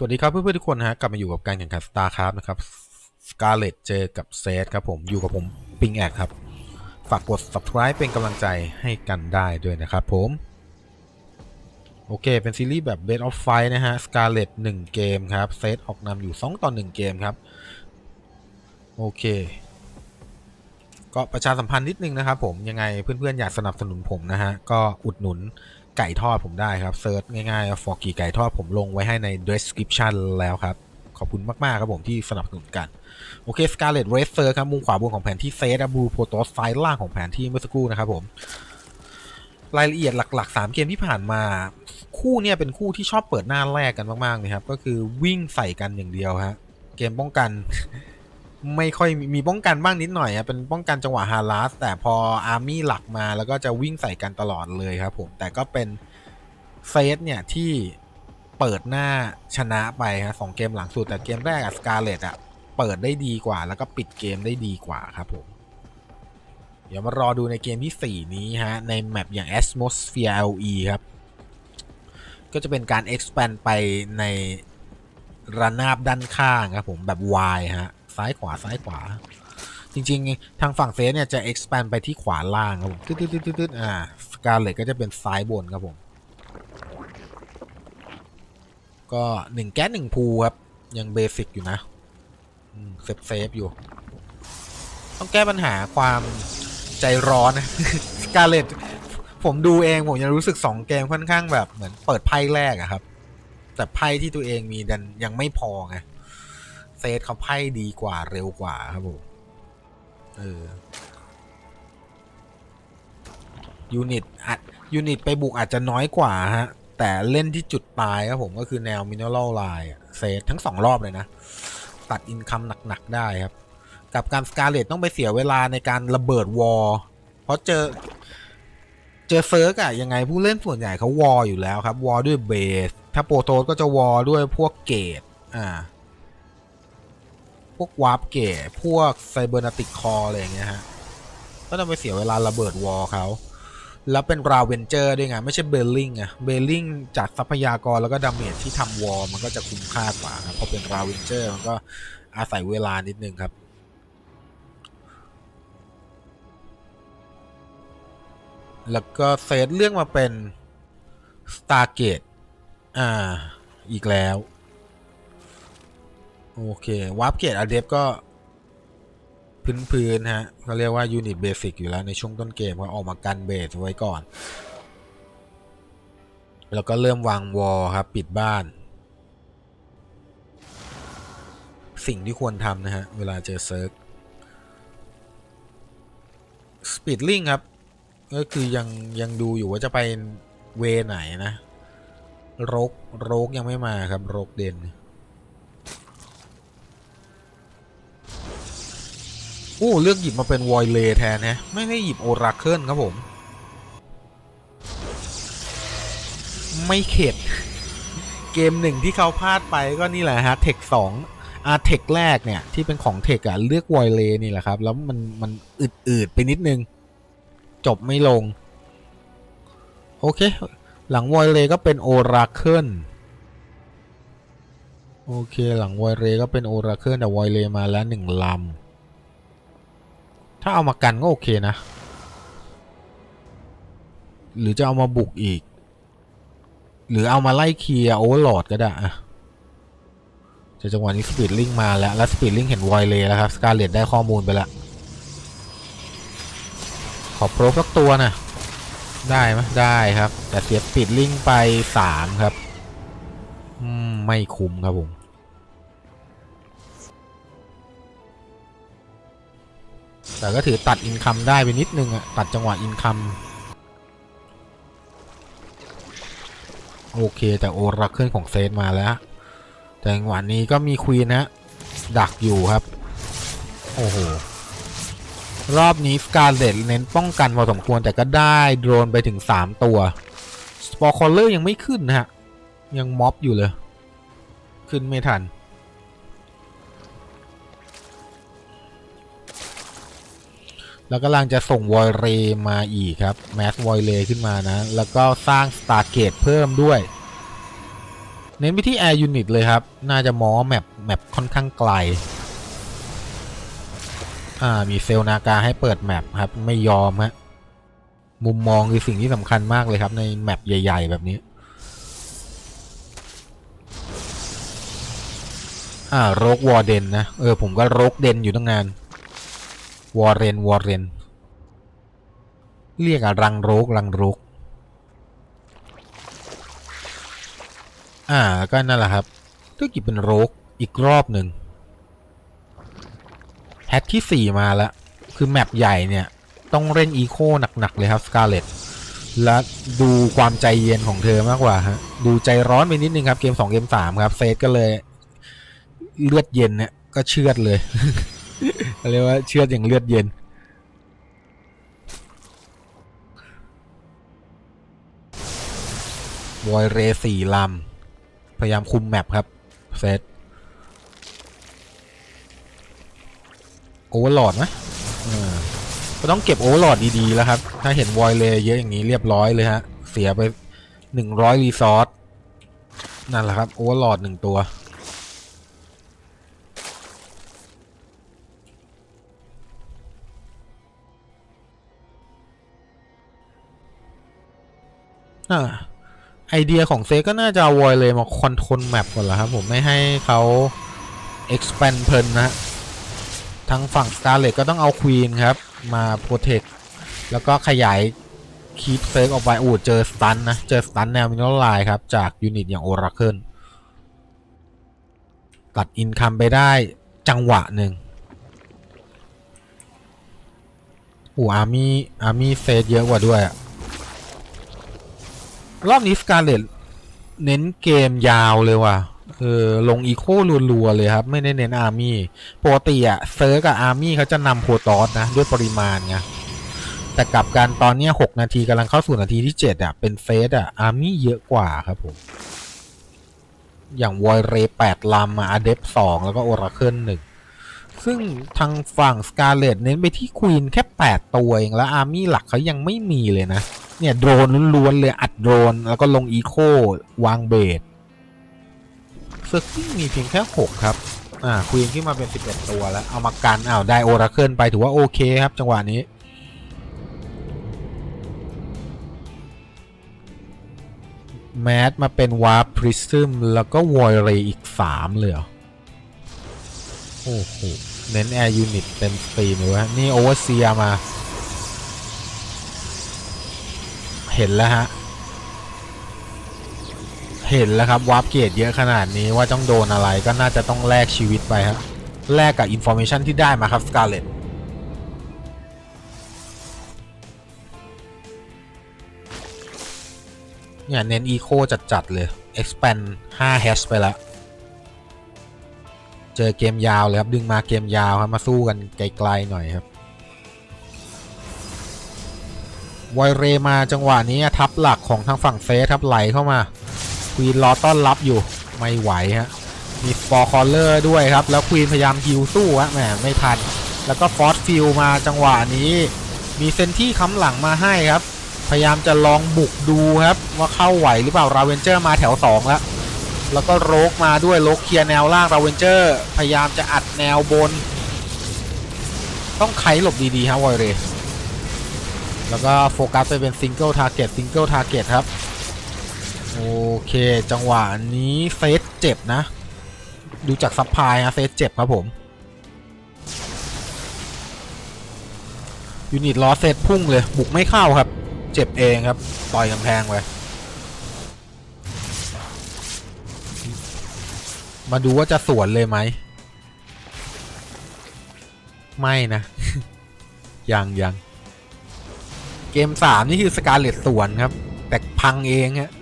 สวัสดีครับเพื่อนๆทุกคนนะฮะกลับมาอยู่กับการแข่งขัน StarCraft นะครับสกาเลตเจอกับเซธครับผมอยู่กับผมปิงแอกครับ ฝากกด subscribe เป็นกำลังใจให้กันได้ด้วยนะครับผม โอเค เป็นซีรีส์แบบ Best of Fight นะฮะ Scarlet 1เกมครับเซธออกนำอยู่ 2 ต่อ 1 เกมครับ โอเค ก็ประชาสัมพันธ์นิดนึงนะครับผมยังไงเพื่อนๆอยากสนับสนุนผมนะฮะก็อุดหนุน ไก่ทอดผมได้ครับเซิร์ชง่ายๆฟอร์กีไก่ทอดผมลงไว้ให้ใน description แล้วครับ ขอบคุณมาก ๆ ครับผมที่สนับสนุนกัน โอเค Scarlet Racer ครับ มุมขวาบนของแผนที่เซตบูโปรโตสซ้ายล่างของแผนที่เมื่อสักครู่นะครับผมรายละเอียดหลักๆ 3 เกมที่ผ่านมา คู่เนี่ยเป็นคู่ที่ชอบเปิดหน้าแรกกันมากๆเลยครับ ก็คือวิ่งใส่กันอย่างเดียวฮะ เกมป้องกัน ไม่ค่อยมีป้องกันบ้างนิดหน่อยครับเป็นป้องกันจังหวะฮาร์ลัสแต่พออาร์มี่หลักมาแล้วก็จะวิ่งใส่กันตลอดเลยครับผม แต่ก็เป็นเซตเนี่ยที่เปิดหน้าชนะไปฮะสองเกมหลังสุด แต่เกมแรกอะสกาเลตอะเปิดได้ดีกว่า แล้วก็ปิดเกมได้ดีกว่าครับผมเดี๋ยวมารอดูในเกมที่ 4 นี้ฮะ ในแมปอย่าง Atmosphere LE ครับ ก็จะเป็นการ expand ไปในระนาบด้านข้างครับผมแบบ Y ฮะ ซ้ายขวาซ้ายขวา จริงๆ ทางฝั่งเซเนี่ยจะ expand ไปที่ขวาล่างครับผมตึ๊ดตึ๊ดตืดตืดอ่าสกาเลตก็จะเป็นซ้ายบนครับผม ก็หนึ่งแก๊สหนึ่งพูครับ ยังเบสิกอยู่นะเซฟเซฟอยู่ ต้องแก้ปัญหาความใจร้อนนะสกาเลตผมดูเองผมยังรู้สึกสองเกมค่อนข้างแบบเหมือนเปิดไพ่แรกอะครับ แต่ไพ่ที่ตัวเองมีดันยังไม่พอไง เซตเขาไพ่ดีกว่าเร็วกว่าครับผม เออ ยูนิตอัดยูนิตไปบุกอาจจะน้อยกว่าฮะ แต่เล่นที่จุดตายครับผมก็คือแนวมินเนอรัลไลน์เซตทั้งสองรอบเลยนะ ตัดอินคัมหนัก ๆ ได้ครับ กับการสกาเลตต้องไปเสียเวลาในการระเบิดวอลเพราะเจอเจอเซิร์กอะยังไงผู้เล่นส่วนใหญ่เขาวอลอยู่แล้วครับ วอลด้วยเบส ถ้าโปรโตสก็จะวอลด้วยพวกเกตอ่า พวกวาร์ปเกตพวกไซเบอร์นาติกคออะไรอย่างเงี้ยฮะ ก็ต้องไปเสียเวลาระเบิดวอลเขา แล้วเป็นราเวนเจอร์ด้วยไงไม่ใช่เบลลิงอะเบลลิงจากทรัพยากรแล้วก็ดาเมจที่ทำวอลมันก็จะคุ้มค่ากว่าครับพอเป็นราเวนเจอร์มันก็อาศัยเวลานิดนึงครับแล้วก็เซตเรื่องมาเป็น Stargate อ่า อีกแล้ว โอเควาร์ปเกตอเดฟก็ พื้นๆฮะเขาเรียกว่ายูนิตเบสิกอยู่แล้วในช่วงต้นเกมก็ออกมากันเบสไว้ก่อน แล้วก็เริ่มวางวอลครับ ปิดบ้าน สิ่งที่ควรทำนะฮะ เวลาเจอเซิร์ฟสปีดลิงครับ ก็คือยังยังดูอยู่ว่าจะไปเวไหนนะโรกโรกยังไม่มาครับโรกเด่น โอ้เลือกหยิบมาเป็นวอยเลแทนนะไม่ได้หยิบโอราเคิลครับผม ไม่เข็ด เกมหนึ่งที่เขาพลาดไปก็นี่แหละฮะเทคสองอาเทคแรกเนี่ยที่เป็นของเทคอะเลือกวอยเลนี่แหละครับ แล้วมันมันอืดๆไปนิดนึง จบไม่ลง โอเค หลังวอยเลก็เป็นโอราเคิลโอเค หลังวอยเลก็เป็นโอราเคิลแต่วอยเลมาแล้วหนึ่งลำ ถ้าเอามากันก็โอเคนะ หรือจะเอามาบุกอีก หรือเอามาไล่เคลียร์โอเวอร์โหลดก็ได้อะจะจังหวะนี้สปีดลิงมาแล้ว แล้วสปีดลิงเห็นไวเลยแล้วครับสกาเลตได้ข้อมูลไปแล้วขอโปรสักตัวนะได้ไหมได้ครับ แต่เสียสปีดลิงไปสามครับ ไม่คุ้มครับผม แต่ก็ถือตัดอินคัมได้ไปนิดนึงอะตัดจังหวะอินคัมโอเคแต่โอรักเคลื่อนของเซตมาแล้ว แต่จังหวะนี้ก็มีควีนนะดักอยู่ครับ โอ้โห รอบนี้สกาเลตเน้นป้องกันพอสมควรแต่ก็ได้โดรนไปถึง 3 ตัว สปอร์คอลเลอร์ยังไม่ขึ้นนะฮะ ยังม็อบอยู่เลย ขึ้นไม่ทัน แล้วกำลังจะส่งวอยเรมาอีกครับแมสวอยเรขึ้นมานะ แล้วก็สร้างสตาร์เกตเพิ่มด้วย เน้นไปที่แอร์ยูนิตเลยครับ น่าจะมอแมปแมปค่อนข้างไกล อ่ามีเซลนากาให้เปิดแมปครับ ไม่ยอมฮะมุมมองคือสิ่งที่สำคัญมากเลยครับ ในแมปใหญ่ ๆ แบบนี้อ่าโรกวอร์เดนนะ เออ ผมก็โรกเดนอยู่ตั้งนาน วอร์เรน วอร์เรน เรียกอะรังโรกรังโรกอ่าก็นั่นแหละครับก็กิบเป็นโรกอีกรอบหนึ่งแฮทที่ 4 มาแล้ว คือแมปใหญ่เนี่ย ต้องเล่นอีโคหนัก ๆ เลยครับสกาเลตและดูความใจเย็นของเธอมากกว่าฮะ ดูใจร้อนไปนิดนึงครับ เกม 2 เกม 3 ครับเฟสก็เลย เลือดเย็นเนี่ย ก็เชือดเลย เรียกว่าเชือดอย่างเลือดเย็นวอยเรสี่ลำ พยายามคุมแมปครับ เซตโอเวอร์ลอดไหมก็ต้องเก็บโอเวอร์ลอดดี ๆ แล้วครับ ถ้าเห็นวอยเลเยอะอย่างนี้เรียบร้อยเลยฮะ เสียไปหนึ่งร้อยรีซอสนั่นแหละครับ โอเวอร์ลอดหนึ่งตัว อ่าไอเดียของเซก็น่าจะวอยเลยมาคอนโทรลแมปก่อนละครับ ผมไม่ให้เขา expand เพลินนะฮะทางฝั่ง Scarlet ก็ต้องเอา Queen ครับ มา protect แล้วก็ขยายคีปเซิร์กออกไปอูดเจอสตันนะ เจอสตันแนวมินอลไลน์ครับ จากยูนิตอย่าง Oracle ตัดอินคัมไปได้จังหวะหนึ่งอูอาร์มี่อาร์มี่เซตเยอะกว่าด้วยอะ รอบนี้สกาเลตเน้นเกมยาวเลยว่ะ เออ ลงอีโครัวๆเลยครับ ไม่ได้เน้นอาร์มี่ปกติอะเซิร์กับอาร์มี่เขาจะนำโพตอสนะ ด้วยปริมาณไงแต่กลับกันตอนนี้ 6 นาทีกำลังเข้าสู่นาทีที่ 7อะเป็นเฟสอะอาร์มี่เยอะกว่าครับผม อย่างวอยเรแปดลำอะอเดฟสองแล้วก็โอราเคิลหนึ่งซึ่งทางฝั่งสกาเลตเน้นไปที่ควีนแค่ 8 ตัวเอง แล้วอาร์มี่หลักเขายังไม่มีเลยนะ เนี่ย โดรนล้วนๆเลยอัดโดรน แล้วก็ลงอีโควางเบสเซอร์กิ้งมีเพียงแค่ 6 ครับ อ่าควีนขึ้นมาเป็น 11 ตัวแล้ว เอามากันอ้าวได้โอราเคิลไปถือว่าโอเคครับ จังหวะนี้ แมสมาเป็นวาร์ปพริซึมแล้วก็วอยเรอีก 3 เลยเหรอ โอ้โห เน้นแอร์ยูนิตเต็มสตรีมเลยวะนี่โอเวอร์เซียมา เห็นแล้วฮะ เห็นแล้วครับวาร์ปเกตเยอะขนาดนี้ว่าต้องโดนอะไรก็น่าจะต้องแลกชีวิตไปครับแลกกับอินโฟ a t ชันที่ได้มาครับสกาเลตเนี่ยเน้นอีโคจัด ๆ เลย expand 5 hash ไปแล้วเจอเกมยาวเลยครับ ดึงมาเกมยาวครับ มาสู้กันไกล ๆ หน่อยครับ วอยเรมาจังหวะนี้ทับหลักของทางฝั่งเฟสครับไหลเข้ามาควีนรอต้อนรับอยู่ไม่ไหวฮะมีฟอร์คอลเลอร์ด้วยครับ แล้วควีนพยายามฮิวสู้ฮะแหมไม่ทัน แล้วก็ฟอสฟิลมาจังหวะนี้ มีเซนที่ค้ำหลังมาให้ครับ พยายามจะลองบุกดูครับ ว่าเข้าไหวหรือเปล่าราเวนเจอร์มาแถว2แล้วแล้วก็โรกมาด้วยโรกเคลียร์แนวล่างราเวนเจอร์พยายามจะอัดแนวบน ต้องไขหลบดีๆฮะวอยเร แล้วก็โฟกัสไปเป็นซิงเกิลทาร์เก็ตซิงเกิลทาร์เก็ตครับ โอเค จังหวะนี้เฟสเจ็บนะ ดูจากซับพลายนะเฟสเจ็บครับผมยูนิตล้อเซตพุ่งเลย บุกไม่เข้าครับ เจ็บเองครับ ต่อยกำแพงไว้มาดูว่าจะสวนเลยไหม ไม่นะ ยังยัง เกม3นี่คือสการเลตสวนครับ แต่พังเองฮะ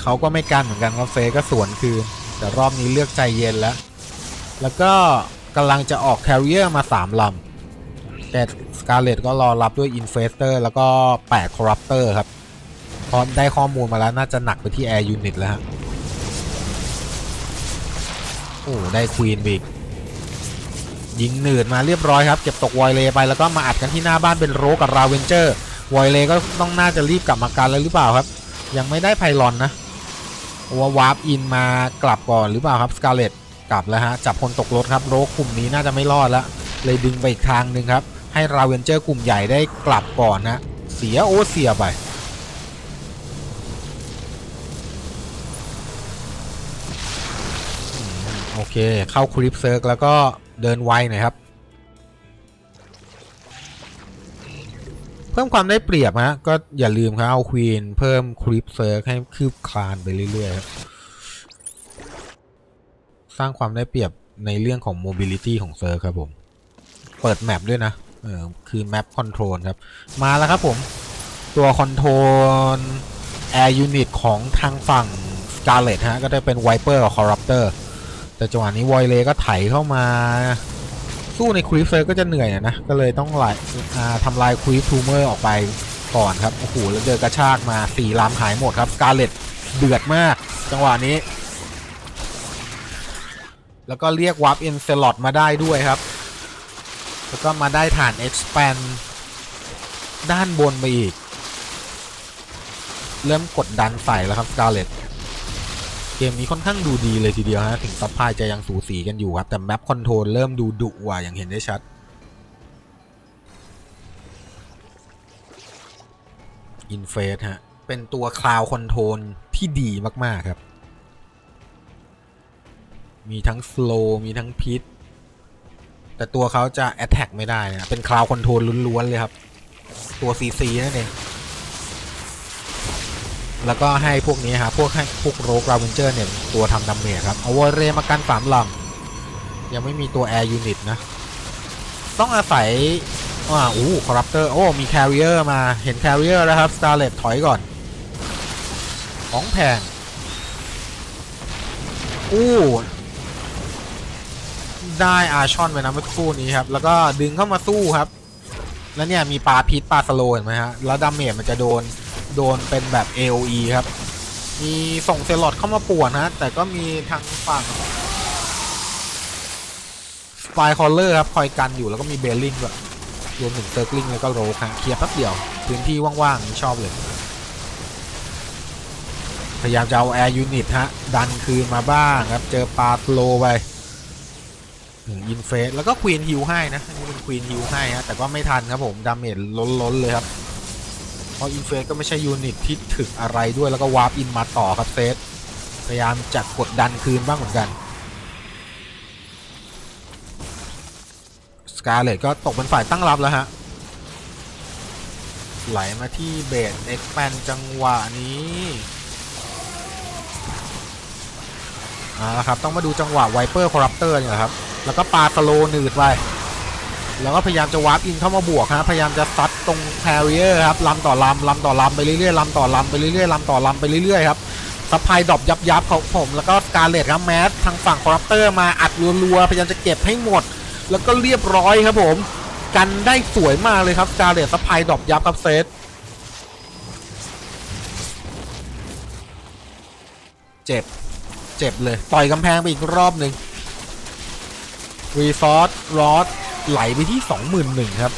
เขาก็ไม่กันเหมือนกันครับเฟก็สวนคืน แต่รอบนี้เลือกใจเย็นแล้ว แล้วก็กำลังจะออกแคริเออร์มา3ลำแต่สการเลตก็รอรับด้วยอินเฟสเตอร์แล้วก็8คอรัปเตอร์ครับพอได้ข้อมูลมาแล้วน่าจะหนักไปที่แอร์ยูนิตแล้วฮะโอ้ได้ควีนบีกยิงหนืดมาเรียบร้อยครับ เก็บตกวอยเลไปแล้วก็มาอัดกันที่หน้าบ้านเป็นโรกับราเวนเจอร์ วอยเลก็ต้องน่าจะรีบกลับมากันแล้วหรือเปล่าครับ ยังไม่ได้ไพลอนนะว่าวาร์ปอินมากลับก่อนหรือเปล่าครับสกาเลตกลับแล้วฮะจับคนตกรถครับโรคกลุ่มนี้น่าจะไม่รอดแล้วเลยดึงไปอีกทางหนึ่งครับให้ราเวนเจอร์กลุ่มใหญ่ได้กลับก่อนนะเสียโอเสียไปโอเคเข้าคลิปเซิร์กแล้วก็เดินไวหน่อยครับ เพิ่มความได้เปรียบฮะก็อย่าลืมครับเอาควีนเพิ่มคลิปเซิร์กให้คืบคลานไปเรื่อยๆครับสร้างความได้เปรียบในเรื่องของ mobility ของเซิร์กครับผม เปิดแมปด้วยนะเออคือแมปคอนโทรลครับ มาแล้วครับผมตัวคอนโทรล Air Unit ของทางฝั่ง Scarlet ฮะ ก็ได้เป็น Viper กับ Corruptor แต่จังหวะนี้วอยเลก็ไถเข้ามา สู้ในคลิปเซอร์ก็จะเหนื่อยนะ ก็เลยต้องไล่อ่าทำลายคลิปทูเมอร์ออกไปก่อนครับโอ้โหแล้วเจอกระชากมาสี่ลำหายหมดครับสกาเลตเดือดมาก จังหวะนี้ แล้วก็เรียกวับอินเซลอตมาได้ด้วยครับ แล้วก็มาได้ฐาน expand ด้านบนไปอีก เริ่มกดดันใส่แล้วครับสกาเลต มนี้ค่อนข้างดูดีเลยทีเดียวฮะถึงซัพพลายจะยังสูสีกันอยู่ครับ แต่แมปคอนโทรลเริ่มดูดุกว่าอย่างเห็นได้ชัด อินเฟสฮะ เป็นตัวคลาวคอนโทรลที่ดีมาก ๆ ครับ มีทั้งสโลมีทั้งพิษแต่ตัวเขาจะแอ t แทกไม่ได้นะเป็นคลาวคอนโทรลล้วน ๆ เลยครับ ตัว CC นั่นเอง แล้วก็ให้พวกนี้ฮะพวกให้พวกโรกราเวนเจอร์เนี่ยตัวทำดาเมจครับเอาวอเรมากันสามลำยังไม่มีตัวแอร์ยูนิตนะ ต้องอาศัยอ่าอู้คอรัปเตอร์โอ้มีแคริเออร์มาเห็นแคริเออร์แล้วครับสตาร์เลตถอยก่อน ของแพงอู้ได้อาชอนไปนะเมื่อครู่นี้ครับ แล้วก็ดึงเข้ามาสู้ครับ แล้วเนี่ยมีปลาพิษปลาสโลเห็นไหมฮะ แล้วดาเมจมันจะโดน โดนเป็นแบบ AOE ครับ มีส่งเซลลอดเข้ามาป่วนนะแต่ก็มีทางฝั่งสปายคอลเลอร์ครับคอยกันอยู่แล้วก็มีเบลลิงด้วยรวมถึงเซอร์กลิงแล้วก็โรคฮะเคลียร์แป๊บเดียวพื้นที่ว่างๆนี่ชอบเลย พยายามจะเอาแอร์ยูนิตฮะ ดันคืนมาบ้างครับ เจอปาสโลไปถึงอินเฟสแล้วก็ควีนฮิวให้นะอันนี่เป็นควีนฮิวให้ฮะแต่ก็ไม่ทันครับผมดาเมจล้นๆเลยครับ ราะอินเฟสก็ไม่ใช่ยูนิตที่ถึกอะไรด้วยแล้วก็วาร์ปอินมาต่อครับเซตพยายามจัดกดดันคืนบ้างเหมือนกันสกาเลตก็ตกเป็นฝ่ายตั้งรับแล้วฮะไหลมาที่เบสเอ็กแปนจังหวะนี้เอาละครับต้องมาดูจังหวะไวเปอร์คอรัปเตอร์เนี่ยครับ แล้วก็ปาสโลหนืดไป แล้วก็พยายามจะวาร์ปอินเข้ามาบวกฮะพยายามจะซัดตรงแคริเออร์ครับลำต่อลำลำต่อลำไปเรื่อยๆลำต่อลำไปเรื่อยๆลำต่อลำไปเรื่อยๆครับซัพพลายดรอปยับยับของผมแล้วก็การเลดครับแมสทางฝั่งคอรัปเตอร์มาอัดรัวๆพยายามจะเก็บให้หมด แล้วก็เรียบร้อยครับผม กันได้สวยมากเลยครับการเลดซัพพลายดรอปยับครับเซตเจ็บเจ็บเลย ต่อยกำแพงไปอีกรอบหนึ่งรีซอร์รอส ไหลไปที่ 21,000ครับ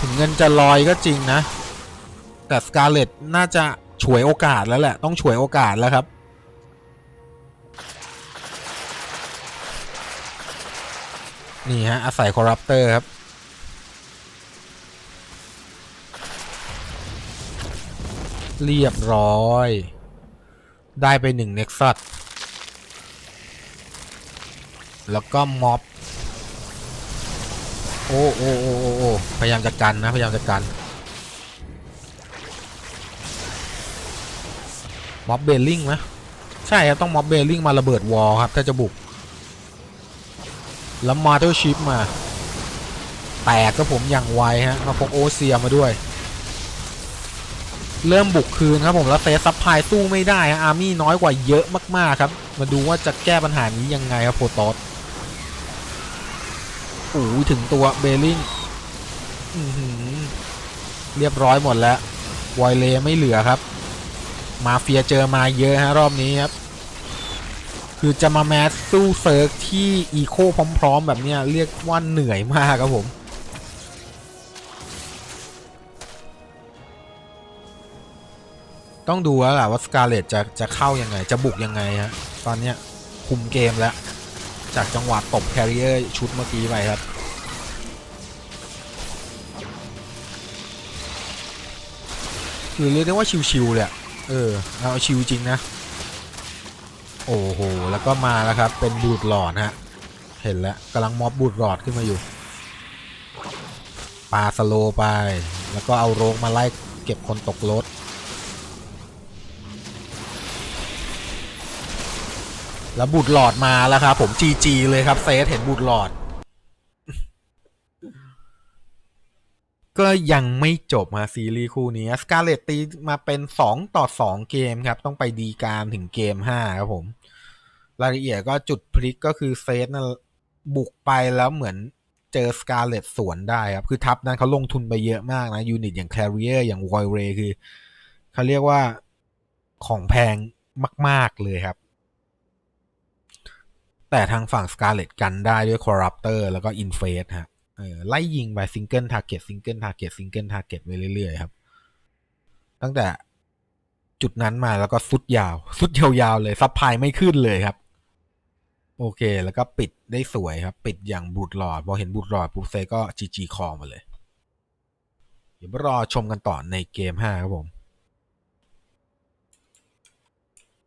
ถึงเงินจะลอยก็จริงนะ แต่สกาเลตน่าจะฉวยโอกาสแล้วแหละ ต้องฉวยโอกาสแล้วครับ นี่ฮะ อาศัยคอรัปเตอร์ครับ เรียบร้อย ได้ไปหนึ่งเน็กซัส แล้วก็ม็อบโอ้โอ้โอ้โอ้โอ้พยายามจะกันนะพยายามจะกันม็อบเบลลิงไหมใช่ครับต้องม็อบเบลลิงมาระเบิดวอลครับถ้าจะบุกแล้วมาเตอร์ชิปมา แตกก็ผมอย่างไวฮะมาพกโอเซียมาด้วย เริ่มบุกคืนครับผมแล้วเซซับพายสู้ไม่ได้ฮะอาร์มี่น้อยกว่าเยอะมากๆครับ มาดูว่าจะแก้ปัญหานี้ยังไงครับโพตอส โอ้ยถึงตัวเบลลิงเรียบร้อยหมดแล้ววอยเลไม่เหลือครับ มาเฟียเจอมาเยอะฮะรอบนี้ครับ คือจะมาแมสสู้เซิร์กที่อีโคพร้อม ๆ แบบเนี้ยเรียกว่าเหนื่อยมากครับผมตต้องดูแล้วล่ะว่าสกาเลตจะจะเข้ายังไง จะบุกยังไงฮะตอนเนี้ยคุมเกมแล้ว จากจังหวะตบแคริเออร์ชุดเมื่อกี้ไปครับคือเรียกได้ว่าชิวๆเลยเออ เอาชิวจริงนะ โอ้โห แล้วก็มาแล้วครับ เป็นบูดหลอดฮะ เห็นแล้วกำลังม็อบบูดหลอดขึ้นมาอยู่ปาสโลไป แล้วก็เอาโรกมาไล่เก็บคนตกรถ แล้วบูดหลอดมาแล้วครับผมจีจีเลยครับเซตเห็นบูดหลอด ก็ยังไม่จบมาซีรีส์คู่นี้สกาเลตตีมาเป็น2ต่อ2เกมครับ ต้องไปดีกามถึงเกม5ครับผม รายละเอียดก็จุดพลิกก็คือเซตนะบุกไปแล้วเหมือนเจอสกาเลตสวนได้ครับ คือทัพนั้นเขาลงทุนไปเยอะมากนะ ยูนิตอย่างแคริเออร์อย่างวอยเรคือ เขาเรียกว่าของแพงมาก ๆ เลยครับ แต่ทางฝั่งสกาเลตกันได้ด้วยคอร์รัปเตอร์แล้วก็อินเฟสฮะไล่ยิงไปซิงเกิลทาร์เก็ตซิงเกิลทาร์เก็ตซิงเกิลทาร์เก็ตไปเรื่อยๆครับ ตั้งแต่จุดนั้นมาแล้วก็สุดยาว สุดยาวๆเลยซับพลายไม่ขึ้นเลยครับ โอเค แล้วก็ปิดได้สวยครับ ปิดอย่างบูดหลอด พอเห็นบูดหลอดปุ๊บเซก็จีจีคอมาเลย เดี๋ยวมารอชมกันต่อในเกม 5 ครับผม